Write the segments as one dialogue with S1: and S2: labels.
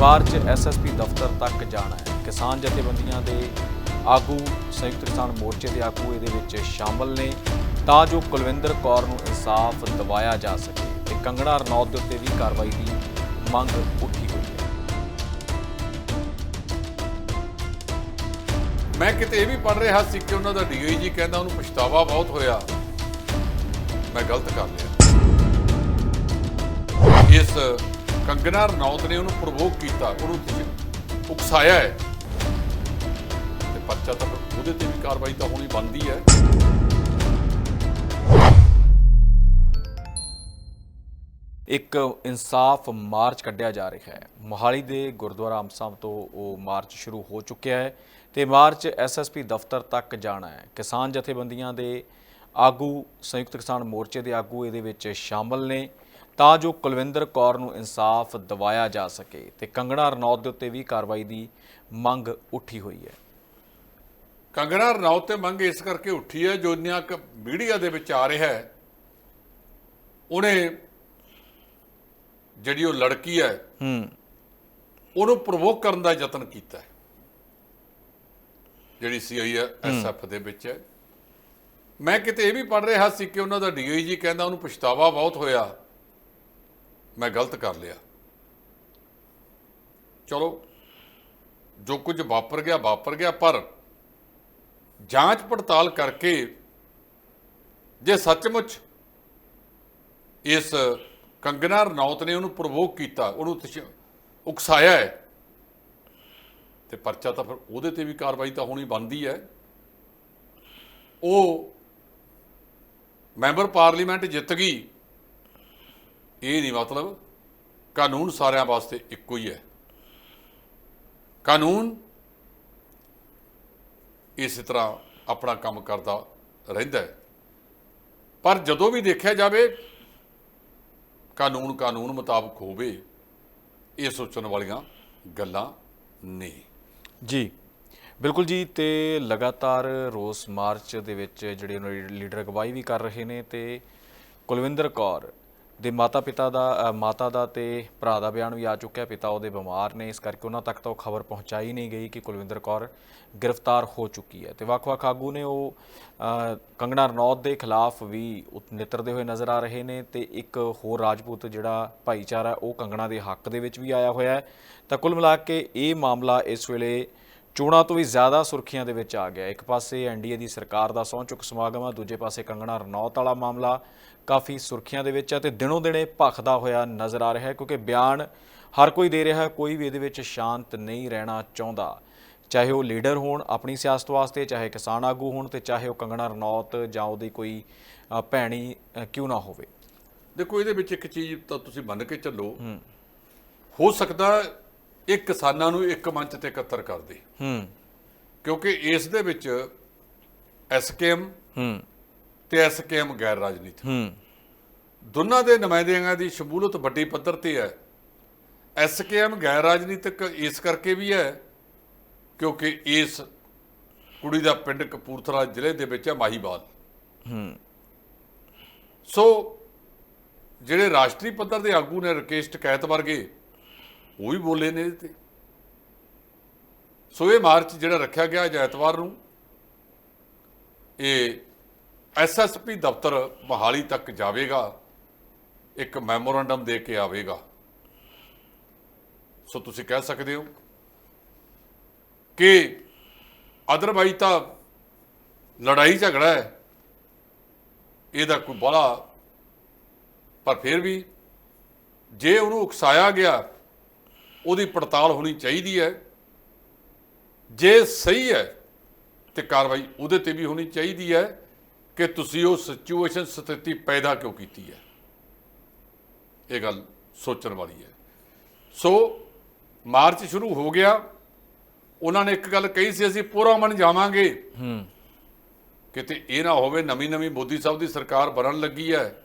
S1: March SSP ਦਫ਼ਤਰ ਤੱਕ ਜਾਣਾ ਹੈ। ਕਿਸਾਨ ਜਥੇਬੰਦੀਆਂ ਦੇ ਆਗੂ, ਸੰਯੁਕਤ ਕਿਸਾਨ ਮੋਰਚੇ ਦੇ ਆਗੂ ਇਹਦੇ ਵਿੱਚ ਸ਼ਾਮਲ ਨੇ ਤਾਂ ਜੋ ਕੁਲਵਿੰਦਰ ਕੌਰ ਨੂੰ ਇਨਸਾਫ ਦਿਵਾਇਆ ਜਾ ਸਕੇ ਤੇ ਕੰਗਣਾ ਰਣੌਤ ਦੇ ਉੱਤੇ ਵੀ ਕਾਰਵਾਈ ਦੀ ਮੰਗ ਉੱਠੀ ਹੋਈ ਹੈ।
S2: ਮੈਂ ਕਿਤੇ ਇਹ ਵੀ ਪੜ ਰਿਹਾ ਸੀ ਕਿ ਉਹਨਾਂ ਦਾ ਡੀਆਈਜੀ ਕਹਿੰਦਾ ਉਹਨੂੰ ਪਛਤਾਵਾ ਬਹੁਤ ਹੋਇਆ। ਮੈਂ ਗਲਤ ਕਰ ਲਿਆ। ਇਸ ਕੰਗਨਾ ਰਣੌਤ ਨੇ ਉਹਨੂੰ ਪ੍ਰਵੋਕ ਕੀਤਾ, ਉਹਨੂੰ ਉਕਸਾਇਆ ਹੈ। ਤੇ ਪਰਚਾ ਤਾਂ ਉਹਦੇ ਤੇ ਵੀ ਕਾਰਵਾਈ ਤਾਂ ਹੋਣੀ ਬਣਦੀ ਹੈ।
S1: ਇੱਕ ਇਨਸਾਫ ਮਾਰਚ ਕੱਢਿਆ ਜਾ ਰਿਹਾ ਹੈ। ਮੋਹਾਲੀ ਦੇ ਗੁਰਦੁਆਰਾ ਅੰਮ੍ਰਿਤਸਰ ਤੋਂ ਉਹ ਮਾਰਚ ਸ਼ੁਰੂ ਹੋ ਚੁੱਕਿਆ ਹੈ ਤੇ ਮਾਰਚ ਐਸਐਸਪੀ ਦਫ਼ਤਰ ਤੱਕ ਜਾਣਾ ਹੈ। ਕਿਸਾਨ ਜਥੇਬੰਦੀਆਂ ਦੇ ਆਗੂ, ਸੰਯੁਕਤ ਕਿਸਾਨ ਮੋਰਚੇ ਦੇ ਆਗੂ ਇਹਦੇ ਵਿੱਚ ਸ਼ਾਮਲ ਨੇ। ਤਾਂ ਜੋ ਕੁਲਵਿੰਦਰ ਕੌਰ ਨੂੰ ਇਨਸਾਫ ਦਿਵਾਇਆ ਜਾ ਸਕੇ ਤੇ ਕੰਗਣਾ ਰਣੌਤ ਦੇ ਉੱਤੇ ਵੀ ਕਾਰਵਾਈ ਦੀ ਮੰਗ ਉੱਠੀ ਹੋਈ ਹੈ।
S2: ਕੰਗਨਾ ਰਣੌਤ ਤੇ ਮੰਗ ਇਸ ਕਰਕੇ ਉੱਠੀ ਹੈ ਜੋ ਇੰਨੀਆਂ ਕੁ ਮੀਡੀਆ ਦੇ ਵਿੱਚ ਆ ਰਿਹਾ ਹੈ ਉਹਨੇ ਜਿਹੜੀ ਉਹ ਲੜਕੀ ਹੈ
S1: ਹੂੰ।
S2: ਉਹਨੂੰ ਪ੍ਰਵੋਕ ਕਰਨ ਦਾ ਯਤਨ ਕੀਤਾ ਹੈ। ਜਿਹੜੀ ਸੀਆਈ ਐਸਐਫ ਦੇ ਵਿੱਚ ਹੈ। ਮੈਂ ਕਿਤੇ ਇਹ ਵੀ ਪੜ ਰਿਹਾ ਸੀ ਕਿ ਉਹਨਾਂ ਦਾ ਡੀਆਈਜੀ ਕਹਿੰਦਾ ਉਹਨੂੰ ਪਛਤਾਵਾ ਬਹੁਤ ਹੋਇਆ। ਮੈਂ ਗਲਤ ਕਰ ਲਿਆ। ਚਲੋ, ਜੋ ਕੁਝ ਵਾਪਰ ਗਿਆ ਵਾਪਰ ਗਿਆ, ਪਰ ਜਾਂਚ ਪੜਤਾਲ ਕਰਕੇ ਜੇ ਸੱਚਮੁੱਚ ਇਸ ਕੰਗਨਾ ਰਣੌਤ ਨੇ ਉਹਨੂੰ ਪ੍ਰਵੋਕ ਕੀਤਾ, ਉਹਨੂੰ ਉਕਸਾਇਆ ਹੈ, ਤੇ ਪਰਚਾ ਤਾਂ ਫਿਰ ਉਹਦੇ ਤੇ ਵੀ ਕਾਰਵਾਈ ਤਾਂ ਹੋਣੀ ਬਣਦੀ ਹੈ। ਉਹ ਮੈਂਬਰ ਪਾਰਲੀਮੈਂਟ ਜਿੱਤ ਗਈ। ਇਹ ਨਹੀਂ ਮਤਲਬ ਕਾਨੂੰਨ ਸਾਰਿਆਂ ਵਾਸਤੇ ਇੱਕੋ ਹੀ ਹੈ। ਕਾਨੂੰਨ ਇਸੇ ਤਰ੍ਹਾਂ ਆਪਣਾ ਕੰਮ ਕਰਦਾ ਰਹਿੰਦਾ ਹੈ। ਪਰ ਜਦੋਂ ਵੀ ਦੇਖਿਆ ਜਾਵੇ, ਕਾਨੂੰਨ ਕਾਨੂੰਨ ਮੁਤਾਬਕ ਹੋਵੇ, ਇਹ ਸੋਚਣ ਵਾਲੀਆਂ ਗੱਲਾਂ ਨੇ।
S1: ਜੀ, ਬਿਲਕੁਲ ਜੀ, ਤੇ ਲਗਾਤਾਰ ਰੋਸ ਮਾਰਚ ਦੇ ਵਿੱਚ ਜਿਹੜੇ ਉਹਨਾਂ ਦੇ ਲੀਡਰ ਅਗਵਾਈ ਵੀ ਕਰ ਰਹੇ ਨੇ ਤੇ ਕੁਲਵਿੰਦਰ ਕੌਰ ਦੇ ਮਾਤਾ ਪਿਤਾ ਦਾ ਮਾਤਾ ਦਾ ਤੇ ਭਰਾ ਦਾ ਬਿਆਨ ਵੀ ਆ ਚੁੱਕਿਆ। ਪਿਤਾ ਉਹਦੇ ਬਿਮਾਰ ਨੇ, ਇਸ ਕਰਕੇ ਉਹਨਾਂ ਤੱਕ ਤਾਂ ਉਹ ਖਬਰ ਪਹੁੰਚਾਈ ਨਹੀਂ ਗਈ ਕਿ ਕੁਲਵਿੰਦਰ ਕੌਰ ਗ੍ਰਿਫਤਾਰ ਹੋ ਚੁੱਕੀ ਹੈ। ਤੇ ਵੱਖ-ਵੱਖ ਆਗੂ ਨੇ ਉਹ ਕੰਗਣਾ ਰਣੌਤ ਦੇ ਖਿਲਾਫ ਵੀ ਉਤ- ਨਿੱਤਰਦੇ ਹੋਏ ਨਜ਼ਰ ਆ ਰਹੇ ਨੇ ਤੇ ਇੱਕ ਹੋਰ ਰਾਜਪੂਤ ਜਿਹੜਾ ਭਾਈਚਾਰਾ ਉਹ ਕੰਗਣਾ ਦੇ ਹੱਕ ਦੇ ਵਿੱਚ ਵੀ ਆਇਆ ਹੋਇਆ ਹੈ। ਤਾਂ ਕੁੱਲ ਮਿਲਾ ਕੇ ਇਹ ਮਾਮਲਾ ਇਸ ਵੇਲੇ ਚੋਣਾਂ ਤੋਂ ਵੀ ਜ਼ਿਆਦਾ ਸੁਰਖੀਆਂ ਦੇ ਵਿੱਚ ਆ ਗਿਆ ਇੱਕ ਪਾਸੇ ਐਨਡੀਏ ਦੀ ਸਰਕਾਰ ਦਾ ਸਹੁੰ ਚੁੱਕ ਸਮਾਗਮ ਆ, ਦੂਜੇ ਪਾਸੇ ਕੰਗਣਾ ਰਣੌਤ ਵਾਲਾ ਮਾਮਲਾ। ਕਾਫੀ ਸੁਰਖੀਆਂ ਦੇ ਵਿੱਚ ਹੈ ਤੇ ਦਿਨੋਂ ਦਿਨੇ ਭਖਦਾ ਹੋਇਆ ਨਜ਼ਰ ਆ ਰਿਹਾ ਹੈ ਕਿਉਂਕਿ ਬਿਆਨ ਹਰ ਕੋਈ ਦੇ ਰਿਹਾ ਹੈ ਕੋਈ ਵੀ ਇਹਦੇ ਵਿੱਚ ਸ਼ਾਂਤ ਨਹੀਂ ਰਹਿਣਾ ਚਾਹੁੰਦਾ। ਚਾਹੇ ਉਹ ਲੀਡਰ ਹੋਣ ਆਪਣੀ ਸਿਆਸਤ ਵਾਸਤੇ ਚਾਹੇ ਕਿਸਾਨ ਆਗੂ ਹੋਣ ਤੇ ਚਾਹੇ ਉਹ ਕੰਗਣਾ ਰਣੌਤ ਜਾਂ ਉਹਦੀ ਕੋਈ ਭੈਣੀ ਕਿਉਂ ਨਾ ਹੋਵੇ।
S2: ਦੇਖੋ ਇਹਦੇ ਵਿੱਚ ਇੱਕ ਚੀਜ਼ ਤਾਂ ਤੁਸੀਂ ਮੰਨ ਕੇ ਚੱਲੋ। ਹੋ। ਸਕਦਾ ਇਹ ਕਿਸਾਨਾਂ ਨੂੰ ਇੱਕ ਮੰਚ ਤੇ ਇਕੱਤਰ ਕਰ ਦੇ।
S1: ਹੂੰ।
S2: ਕਿਉਂਕਿ ਇਸ ਦੇ ਵਿੱਚ ਐਸਕੇਐਮ
S1: ਹੂੰ।
S2: ਤੇ ਐਸਕੇਐਮ ਗੈਰ ਰਾਜਨੀਤਿਕ।
S1: ਹੂੰ।
S2: ਦੋਨਾਂ ਦੇ ਨੁਮਾਇੰਦਿਆਂ ਦੀ ਸ਼ਮੂਲੀਅਤ ਵੱਡੀ ਪੱਧਰ ਤੇ ਹੈ। ਐਸਕੇਐਮ ਗੈਰ ਰਾਜਨੀਤਿਕ ਇਸ ਕਰਕੇ ਵੀ ਹੈ ਕਿਉਂਕਿ ਇਸ ਕੁੜੀ ਦਾ ਪਿੰਡ ਕਪੂਰਥਲਾ ਜ਼ਿਲ੍ਹੇ ਦੇ ਵਿੱਚ ਹੈ ਮਾਹੀਵਾਲ।
S1: ਹੂੰ।
S2: ਸੋ ਜਿਹੜੇ ਰਾਸ਼ਟਰੀ ਪੱਧਰ ਦੇ ਆਗੂ ਨੇ ਰਕੇਸ਼ ਟਕੈਤ ਵਰਗੇ ਉਹ ਵੀ ਬੋਲੇ ਨੇ ਤੇ। ਸੋ ਇਹ ਮਾਰਚ ਜਿਹੜਾ ਰੱਖਿਆ ਗਿਆ ਅੱਜ ਐਤਵਾਰ ਨੂੰ ਇਹ ਐਸਐਸਪੀ ਦਫ਼ਤਰ ਮੋਹਾਲੀ ਤੱਕ ਜਾਵੇਗਾ, ਇੱਕ ਮੈਮੋਰੰਡਮ ਦੇ ਕੇ ਆਵੇਗਾ। ਸੋ ਤੁਸੀਂ ਕਹਿ ਸਕਦੇ ਹੋ ਕਿ ਅਦਰਵਾਈਜ਼ ਤਾਂ ਲੜਾਈ ਝਗੜਾ ਹੈ। ਇਹਦਾ ਕੋਈ ਬੜਾ, ਪਰ ਫਿਰ ਵੀ ਜੇ ਉਹਨੂੰ ਉਕਸਾਇਆ ਗਿਆ, ਉਹਦੀ ਪੜਤਾਲ ਹੋਣੀ ਚਾਹੀਦੀ ਹੈ। ਜੇ ਸਹੀ ਹੈ ਤੇ ਕਾਰਵਾਈ ਉਹਦੇ ਤੇ ਵੀ ਹੋਣੀ ਚਾਹੀਦੀ ਹੈ। ਕਿ ਤੁਸੀਂ ਉਹ ਸਿਚੁਏਸ਼ਨ ਸਥਿਤੀ ਪੈਦਾ ਕਿਉਂ ਕੀਤੀ ਹੈ? ਇਹ ਗੱਲ ਸੋਚਣ ਵਾਲੀ ਹੈ। ਸੋ ਮਾਰਚ ਸ਼ੁਰੂ ਹੋ ਗਿਆ। ਉਹਨਾਂ ਨੇ ਇੱਕ ਗੱਲ ਕਹੀ ਸੀ ਅਸੀਂ ਪੂਰਾ ਮਨ ਜਾਵਾਂਗੇ।
S1: ਹੂੰ।
S2: ਕਿਤੇ ਇਹ ਨਾ ਹੋਵੇ ਨਵੀਂ ਨਵੀਂ ਮੋਦੀ ਸਾਹਿਬ ਦੀ ਸਰਕਾਰ ਬਣਨ ਲੱਗੀ ਹੈ।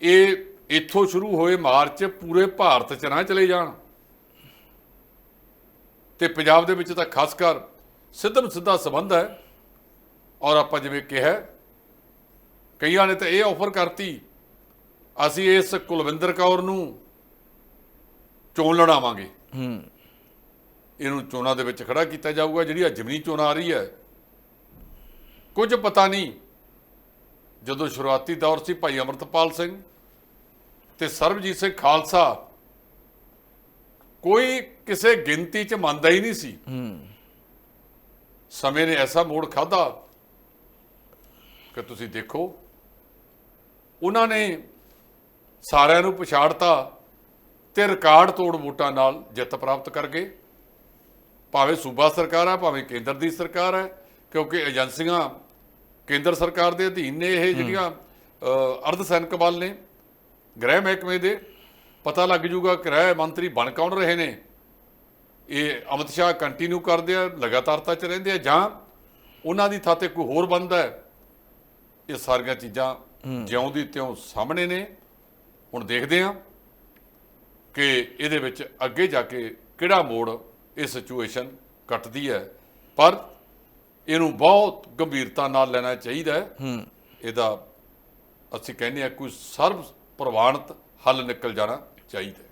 S2: ਇਹ ਇੱਥੋਂ ਸ਼ੁਰੂ ਹੋਏ ਮਾਰਚ ਪੂਰੇ ਭਾਰਤ 'ਚ ਨਾ ਚਲੇ ਜਾਣ। ਤੇ ਪੰਜਾਬ ਦੇ ਵਿੱਚ ਤਾਂ ਖਾਸ ਕਰ ਸਿੱਧਮ ਸਿੱਧਾ ਸਬੰਧ ਹੈ। ਔਰ ਆਪਾਂ ਜਿਵੇਂ ਕਿਹਾ ਕਈਆਂ ਨੇ ਤਾਂ ਇਹ ਆਫਰ ਕਰਤੀ ਅਸੀਂ ਇਸ ਕੁਲਵਿੰਦਰ ਕੌਰ ਨੂੰ ਚੋਣ ਲੜਾਵਾਂਗੇ।
S1: ਹੂੰ।
S2: ਇਹਨੂੰ ਚੋਣਾਂ ਦੇ ਵਿੱਚ ਖੜਾ ਕੀਤਾ ਜਾਊਗਾ ਜਿਹੜੀ ਜ਼ਮੀਨੀ ਚੋਣ ਆ ਰਹੀ ਹੈ। ਕੁਝ ਪਤਾ ਨਹੀਂ ਜਦੋਂ ਸ਼ੁਰੂਆਤੀ ਦੌਰ ਸੀ ਭਾਈ ਅਮਰਤਪਾਲ ਸਿੰਘ ਤੇ ਸਰਬਜੀਤ ਸਿੰਘ ਖਾਲਸਾ ਕੋਈ ਕਿਸੇ ਗਿਣਤੀ 'ਚ ਮੰਨਦਾ ਹੀ ਨਹੀਂ ਸੀ। ਸਮੇਂ ਨੇ ਐਸਾ ਮੋੜ ਖਾਦਾ ਕਿ ਤੁਸੀਂ ਦੇਖੋ ਉਹਨਾਂ ਨੇ ਸਾਰਿਆਂ ਨੂੰ ਪਛਾੜਤਾ ਤੇ ਰਿਕਾਰਡ ਤੋੜ ਵੋਟਾਂ ਨਾਲ ਜਿੱਤ ਪ੍ਰਾਪਤ ਕਰ ਗਏ। ਭਾਵੇਂ ਸੂਬਾ ਸਰਕਾਰ ਹੈ ਭਾਵੇਂ ਕੇਂਦਰ ਦੀ ਸਰਕਾਰ ਹੈ ਕਿਉਂਕਿ ਏਜੰਸੀਆਂ ਕੇਂਦਰ ਸਰਕਾਰ ਦੇ ਅਧੀਨ ਨੇ ਇਹ ਜਿਹੜੀਆਂ ਅਰਧ ਸੈਨਿਕ ਬਲ ਨੇ ਗ੍ਰਹਿ ਮਹਿਕਮੇ ਦੇ ਪਤਾ ਲੱਗ ਜੂਗਾ ਗ੍ਰਹਿ ਮੰਤਰੀ ਬਣ ਕੌਣ ਰਹੇ ਨੇ। ਇਹ ਅਮਿਤ ਸ਼ਾਹ ਕੰਟੀਨਿਊ ਕਰਦੇ ਆ ਲਗਾਤਾਰਤਾ ਚ ਰਹਿੰਦੇ ਆ ਜਾਂ ਉਹਨਾਂ ਦੀ ਥਾਂ ਤੇ ਕੋਈ ਹੋਰ ਬੰਦਾ ਹੈ ਇਹ ਸਾਰੀਆਂ ਚੀਜ਼ਾਂ ਜਿਉਂ ਦੀ ਤਿਉਂ ਸਾਹਮਣੇ ਨੇ ਹੁਣ ਦੇਖਦੇ ਆ ਕਿ ਇਹਦੇ ਵਿੱਚ ਅੱਗੇ ਜਾ ਕੇ ਕਿਹੜਾ ਮੋੜ ਇਹ ਸਿਚੁਏਸ਼ਨ ਕੱਟਦੀ ਹੈ। ਪਰ ਇਹਨੂੰ ਬਹੁਤ ਗੰਭੀਰਤਾ ਨਾਲ ਲੈਣਾ ਚਾਹੀਦਾ ਹੈ। ਇਹਦਾ ਅਸੀਂ ਕਹਿੰਦੇ ਆ ਕੋਈ ਸਰਵ ਪ੍ਰਵਾਨਿਤ ਹੱਲ ਨਿਕਲ ਜਾਣਾ ਚਾਹੀਦਾ ਹੈ।